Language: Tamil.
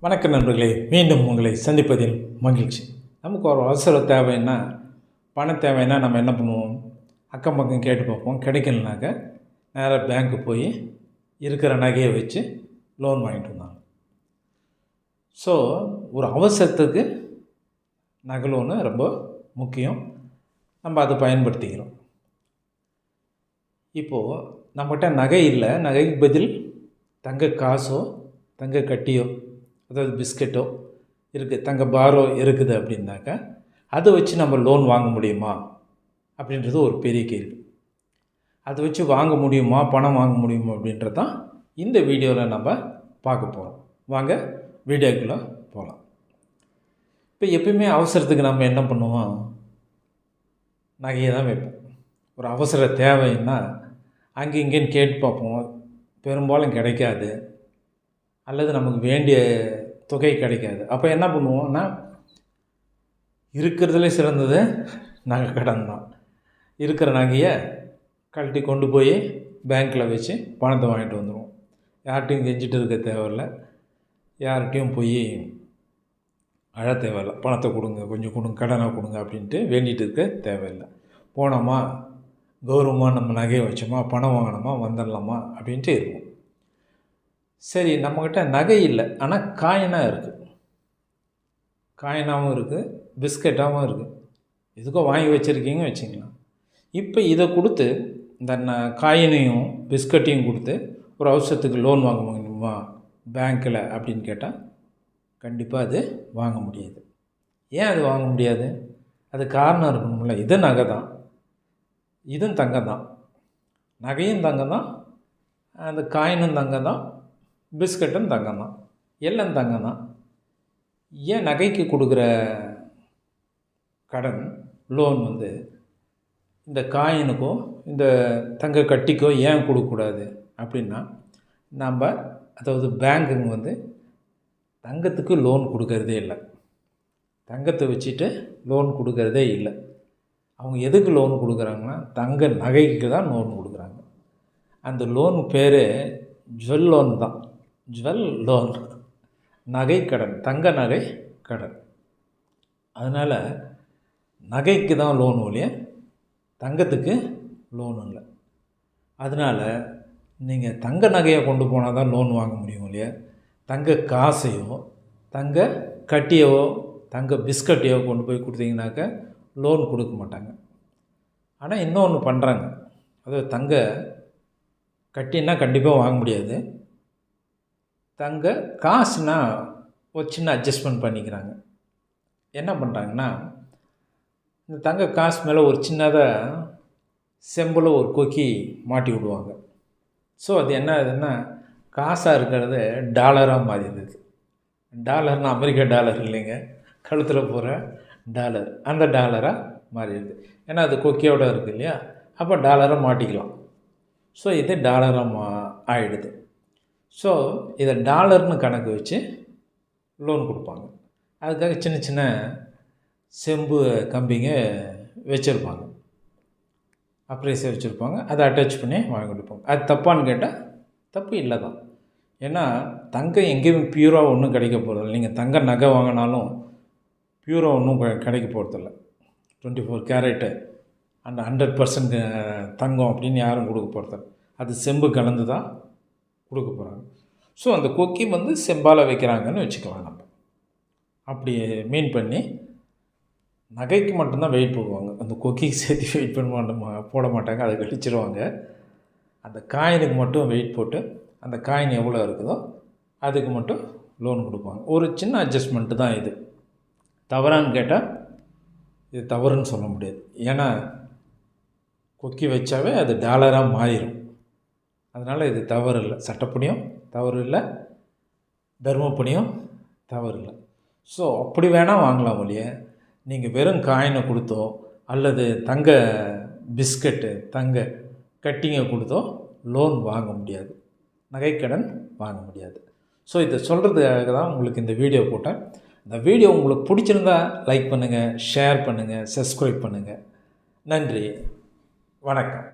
வணக்கம் நண்பர்களே மீண்டும் உங்களை சந்திப்பதில் மகிழ்ச்சி. நமக்கு ஒரு அவசர தேவைன்னா பணம் தேவைன்னா நம்ம என்ன பண்ணுவோம்? அக்கம் பக்கம் கேட்டு பார்ப்போம். கிடைக்கலனாக்க நேராக பேங்க்கு போய் இருக்கிற நகையை வச்சு லோன் வாங்கிட்டு வந்தாங்க. ஸோ ஒரு அவசரத்துக்கு நகை லோனு ரொம்ப முக்கியம். நம்ம அதை பயன்படுத்திக்கிறோம். இப்போது நம்மகிட்ட நகை இல்லை. நகைக்கு பதில் தங்க காசோ தங்க கட்டியோ அதாவது பிஸ்கெட்டோ இருக்குது தங்க பாரோ இருக்குது அப்படின்னாக்கா அதை வச்சு நம்ம லோன் வாங்க முடியுமா? அப்படின்றது ஒரு பெரிய கேள்வி. அதை வச்சு வாங்க முடியுமா? பணம் வாங்க முடியுமா? அப்படின்றது தான் இந்த வீடியோவில் நம்ம பார்க்க போகிறோம் வாங்க வீடியோக்குள்ளே போகலாம் இப்போ எப்பயுமே அவசரத்துக்கு நம்ம என்ன பண்ணுவோம்? நகையை தான் வைப்போம். ஒரு அவசர தேவைன்னா அங்கே இங்கேன்னு கேட்டு பார்ப்போம். பெரும்பாலும் கிடைக்காது. அல்லது நமக்கு வேண்டிய தொகை கிடைக்காது. அப்போ என்ன பண்ணுவோம்னா இருக்கிறதுலே சிறந்தது நகை கடன் தான் இருக்கிற நகையை கழட்டி கொண்டு போய் பேங்க்கில் வச்சு பணத்தை வாங்கிட்டு வந்துடுவோம் யார்கிட்டையும் கெஞ்சிட்டு இருக்க தேவையில்ல. யார்கிட்டையும் போய் அழ தேவையில்ல. பணத்தை கொடுங்க கொஞ்சம் கொடுங்க கடனாக கொடுங்க அப்படின்ட்டு வேண்டிகிட்டு இருக்க தேவையில்லை. போனோமா கௌரவமாக நம்ம நகையை வச்சோமா பணம் வாங்கினோமா வந்துடலாமா அப்படின்ட்டு இருக்கும் சரி நம்மக்கிட்ட நகை இல்லை ஆனால் காயினாக இருக்குது காயினாகவும் இருக்குது பிஸ்கட்டாகவும் இருக்குது எதுக்கோ வாங்கி வச்சுருக்கீங்க வச்சுக்கலாம். இப்போ இதை கொடுத்து இந்த ந காயினையும் பிஸ்கட்டையும் கொடுத்து ஒரு அவசரத்துக்கு லோன் வாங்க முடியுமா? பேங்க்கில் அப்படின்னு கேட்டால் கண்டிப்பாக அது வாங்க முடியாது. ஏன் அது வாங்க முடியாது? அது காரணம் இருக்கணும்ல. இது நகை தான். இதுவும் தங்கம் தான். நகையும் தங்கம் தான். அந்த காயினும் தங்கம் தான். பிஸ்கட்டும் தங்கம் தான் எல்லாம் தங்கம் தான் ஏன் நகைக்கு கொடுக்குற கடன் லோன் வந்து இந்த காயினுக்கோ இந்த தங்க கட்டிக்கோ ஏன் கொடுக்கக்கூடாது அப்படின்னா நம்ம அதாவது பேங்க்குங்க வந்து தங்கத்துக்கு லோன் கொடுக்கறதே இல்லை. தங்கத்தை வச்சுட்டு லோன் கொடுக்கறதே இல்லை. அவங்க எதுக்கு லோன் கொடுக்குறாங்கன்னா தங்க நகைக்கு தான் லோன் கொடுக்குறாங்க. அந்த லோன் பேர் ஜுவல் லோன் தான். ஜுவல் லோன் நகை கடன் தங்க நகை கடன். அதனால் நகைக்கு தான் லோன் ஒழிய தங்கத்துக்கு லோன் இல்லை. அதனால் நீங்கள் தங்க நகையை கொண்டு போனால் தான் லோன் வாங்க முடியும் இல்லையா தங்க காசையோ தங்க கட்டியவோ தங்க பிஸ்கட்டையோ கொண்டு போய் கொடுத்தீங்கனாக்க லோன் கொடுக்க மாட்டாங்க. ஆனால் இன்னொன்று பண்ணுறாங்க அதாவது தங்க கட்டினா கண்டிப்பாக வாங்க முடியாது. தங்க காசுனா ஒரு சின்ன அட்ஜஸ்ட்மெண்ட் பண்ணிக்கிறாங்க. என்ன பண்ணுறாங்கன்னா இந்த தங்க காசு மேலே ஒரு சின்னதாக செம்பில் ஒரு கொக்கி மாட்டி விடுவாங்க. ஸோ அது என்ன ஆகுதுன்னா காசாக இருக்கிறது டாலராக மாறிடுது. டாலர்னால் அமெரிக்கா டாலர் இல்லைங்க. கழுத்தில் போகிற டாலர் அந்த டாலராக மாறிடுது. ஏன்னா அது கொக்கியோட இருக்குது இல்லையா? அப்போ டாலராக மாட்டிக்கலாம். ஸோ இது டாலராக மா ஆகிடுது ஸோ இதை டாலர்னு கணக்கு வச்சு லோன் கொடுப்பாங்க. அதுக்காக சின்ன சின்ன செம்பு கம்பிங்க வச்சுருப்பாங்க. அப்ரைஸை வச்சுருப்பாங்க. அதை அட்டாச் பண்ணி வாங்கி கொடுப்பாங்க. அது தப்பான்னு கேட்டால் தப்பு இல்லை தான் ஏன்னா தங்கம் எங்கேயுமே பியூராக ஒன்றும் கிடைக்க போகிறதில்ல நீங்கள் தங்க நகை வாங்கினாலும் பியூராக ஒன்றும் கிடைக்க போகிறதில்ல டுவெண்ட்டி ஃபோர் கேரட்டு அந்த ஹண்ட்ரட் பர்சன்ட் தங்கம் அப்படின்னு யாரும் கொடுக்க போகிறதில்ல அது செம்பு கலந்து தான் கொடுக்க போகிறாங்க ஸோ அந்த கொக்கி வந்து செம்பால் வைக்கிறாங்கன்னு வச்சுக்கலாம் நம்ம. அப்படி மீன் பண்ணி நகைக்கு மட்டும்தான் வெயிட் போடுவாங்க. அந்த கொக்கிக்கு சேர்த்து வெயிட் பண்ண மாட்டோம் போட மாட்டாங்க. அதை கழிச்சிருவாங்க அந்த காயினுக்கு மட்டும் வெயிட் போட்டு அந்த காயின் எவ்வளோ இருக்குதோ அதுக்கு மட்டும் லோன் கொடுப்பாங்க. ஒரு சின்ன அட்ஜஸ்ட்மெண்ட்டு தான் இது. தவறான்னு கேட்டால் இது தவறுன்னு சொல்ல முடியாது. ஏன்னா கொக்கி வச்சாவே அது டாலராக மாறிடும் அதனால் இது தவறு இல்லை. சட்டப்படியும் தவறு இல்லை. தர்மப்படியும் தவறு இல்லை. ஸோ அப்படி வேணால் வாங்கலாம் ஒழிய. நீங்கள் வெறும் காயினை கொடுத்தோ அல்லது தங்க பிஸ்கட்டு தங்க கட்டிங்கை கொடுத்தோ லோன் வாங்க முடியாது. நகைக்கடன் வாங்க முடியாது. ஸோ இதை சொல்கிறதுக்காக தான் உங்களுக்கு இந்த வீடியோ போட்டேன். இந்த வீடியோ உங்களுக்கு பிடிச்சிருந்தா லைக் பண்ணுங்கள் ஷேர் பண்ணுங்கள் சப்ஸ்கிரைப் பண்ணுங்கள் நன்றி. வணக்கம்.